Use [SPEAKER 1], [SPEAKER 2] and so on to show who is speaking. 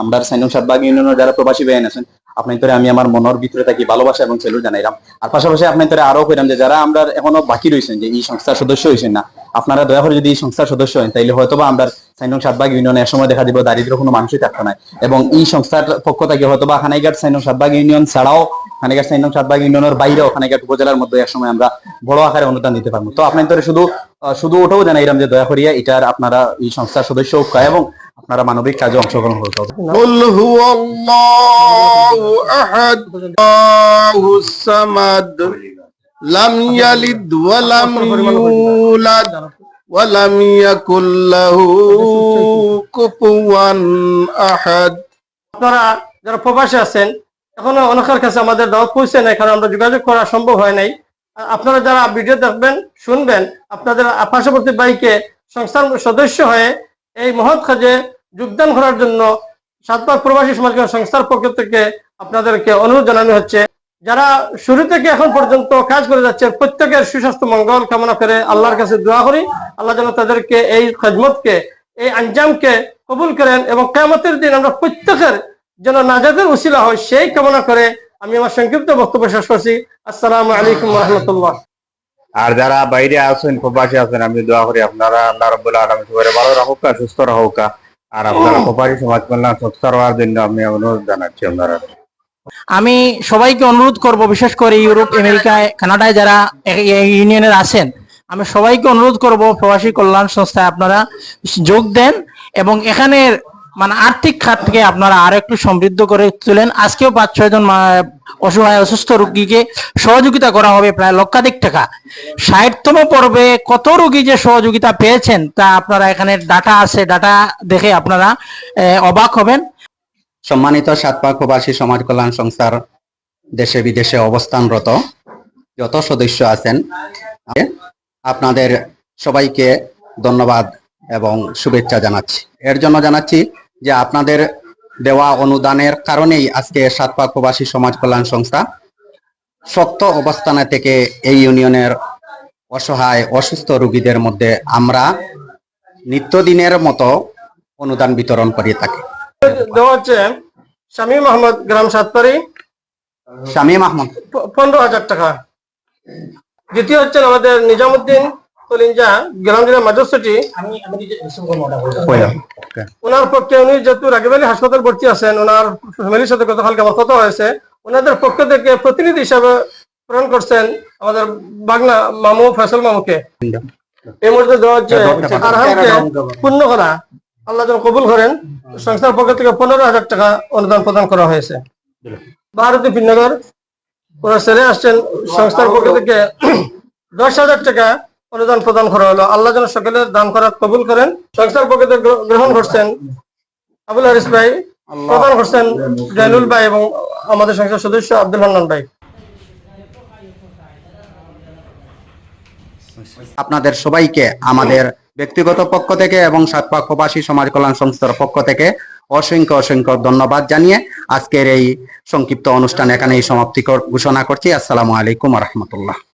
[SPEAKER 1] আমরা সাইনুম সাতবাগ ইউনিয়নের যারা প্রবাসী বেআইন আছেন, আপনার তোরে আমি আমার মনের ভিতরে থাকি ভালোবাসা এবং সেলুট জানাইলাম। আর পাশাপাশি আপনার তোরে আরও কইলাম যে যারা আমরা এখনও বাকি রয়েছেন যে এই সংস্থার সদস্য হয়েছেন না, আপনারা দয়া করে যদি এই সংস্থার সদস্য হন, তাইলে হয়তো বা আমরা সাইনুম সাতবাগ ইউনিয়নে সময় দেখা দিব, দারিদ্র কোনো মানুষই থাকতো না। এবং এই সংস্থার পক্ষ থেকে হয়তো বা খানাইঘাট সাইনুম সাতবাগ ইউনিয়ন ছাড়াও খানাইঘাট সাইনুম সাতবাগ ইউনিয়নের বাইরেও খানাইঘাট উপজেলার মধ্যে একসময় আমরা বড় আকারে অনুদান দিতে পারব। তো আপনার তোরে শুধু শুধু ওটাও জানাইলাম যে দয়া করিয়া এটার আপনারা এই সংস্থার সদস্য এবং আপনারা মানবিক কাজে অংশগ্রহণ করতে হবে।
[SPEAKER 2] যারা প্রবাসী আছেন এখনও অনেকের কাছে আমাদের দাওয়াত পৌঁছে নাই কারণ আমরা যোগাযোগ করা সম্ভব হয় নাই। আপনারা যারা ভিডিও দেখবেন শুনবেন আপনাদের পার্শ্ববর্তী বাইকে সংস্থার সদস্য হয়ে এই মহৎ কাজে যোগদান করার জন্য সাতপাক প্রবাসী সমাজ সংস্থার পক্ষ থেকে আপনাদেরকে অনুরোধ জানানো হচ্ছে, যারা শুরু থেকে এখন পর্যন্ত কাজ করে যাচ্ছে প্রত্যেকের সুস্বাস্থ্য, মঙ্গল কামনা করে আল্লাহর কাছে দোয়া করি। আল্লাহ যেন তাদেরকে এই খেদমতকে, এই আঞ্জামকে কবুল করেন এবং কেমতের দিন আমরা প্রত্যেকের যেন নাজাদের উসিলা হয় সেই কামনা করে আমি আমার সংক্ষিপ্ত বক্তব্য শেষ করছি। আসসালাম আলাইকুম রহমতুল্লাহ
[SPEAKER 3] আর যারা বাইরে আছেন, প্রবাসী আছেন, আমি দোয়া করি আপনারা, আল্লাহ সবাই ভালো রাখুক সুস্থ রাখুক। আর আপনারা কোপারি সমাজ কল্যাণ সংস্থা হওয়ার জন্য আমি অনুরোধ জানাচ্ছি আপনারা।
[SPEAKER 4] আমি সবাইকে অনুরোধ করব, বিশেষ করে ইউরোপ আমেরিকায় কানাডায় যারা ইউনিয়নের আছেন, আমি সবাইকে অনুরোধ করব, প্রবাসী কল্যাণ সংস্থায় আপনারা যোগ দেন এবং এখানের মানে আর্থিক খাতকে আপনারা আরও একটু সমৃদ্ধ করে তুলেন। আজকেও পাঁচ, ছয় জন অসহায় অসুস্থ রোগীকে সহযোগিতা করা হবে প্রায় লক্ষাধিক টাকা। ষাটতম পর্বে কত রোগী যে সহযোগিতা পেয়েছেন তা আপনারা এখানে ডাটা আছে, ডাটা দেখে আপনারা অবাক হবেন।
[SPEAKER 5] সম্মানিত সাতপাক প্রবাসী সমাজ কল্যাণ সংস্থার দেশে বিদেশে অবস্থানরত যত সদস্য আছেন, আপনাদের সবাইকে ধন্যবাদ এবং শুভেচ্ছা জানাচ্ছি। এর জন্য জানাচ্ছি যে আপনাদের দেওয়া অনুদানের কারণেই আজকে সাতপাক প্রবাসী সমাজ কল্যাণ সংস্থা শক্ত অবস্থানে থেকে এই ইউনিয়নের অসহায় অসুস্থ রোগীদের মধ্যে আমরা নিত্যদিনের মতো অনুদান বিতরণ করিয়ে থাকি।
[SPEAKER 2] শামীম আহমদ গ্রাম সাতপাড়ি।
[SPEAKER 5] শামীম আহমদ।
[SPEAKER 2] পনেরো হাজার টাকা। দ্বিতীয় হচ্ছেন আমাদের নিজামুদ্দিন। কলিঞ্জা গ্রাম জেলা মাদ্রাসাটি ওনার পক্ষে উনি যেহেতু রাগিব আলী হাসপাতাল ভর্তি আছেন ওনার ফ্যামিলির সাথে গতকালকে আমার কথা হয়েছে ওনাদের পক্ষ থেকে প্রতিনিধি হিসাবে প্রেরণ করছেন আমাদের বাংলা মামু ফয়সল মামুকে। এই মুহূর্তে দেওয়া হচ্ছে আরহামকে পূর্ণ করা। আল্লাহ যেন কবুল করেন। সংস্থার পক্ষ থেকে পনেরো হাজার টাকা অনুদান প্রদান করা হয়েছে। ভারতী পিনগর ওরা ছেড়ে আসছেন সংস্থার পক্ষ থেকে দশ হাজার টাকা অনুদান প্রদান করা হলো। আল্লাহ যেন সকলের দান করা কবুল করেন সংস্থার পক্ষ থেকে গ্রহণ করছেন। আবুল হারিস ভাই প্রদান করছেন জয়নুল ভাই এবং আমাদের সংস্থার সদস্য আব্দুল হান্নান ভাই।
[SPEAKER 5] আপনাদের সবাইকে আমাদের ব্যক্তিগত পক্ষ থেকে এবং সাতপাক প্রবাসী সমাজ কল্যাণ সংস্থার পক্ষ থেকে অসংখ্য অসংখ্য ধন্যবাদ জানিয়ে আজকের এই সংক্ষিপ্ত অনুষ্ঠান এখানেই সমাপ্তি কর- ঘোষণা করছি। আসসালামু আলাইকুম রহমতুল্লাহ।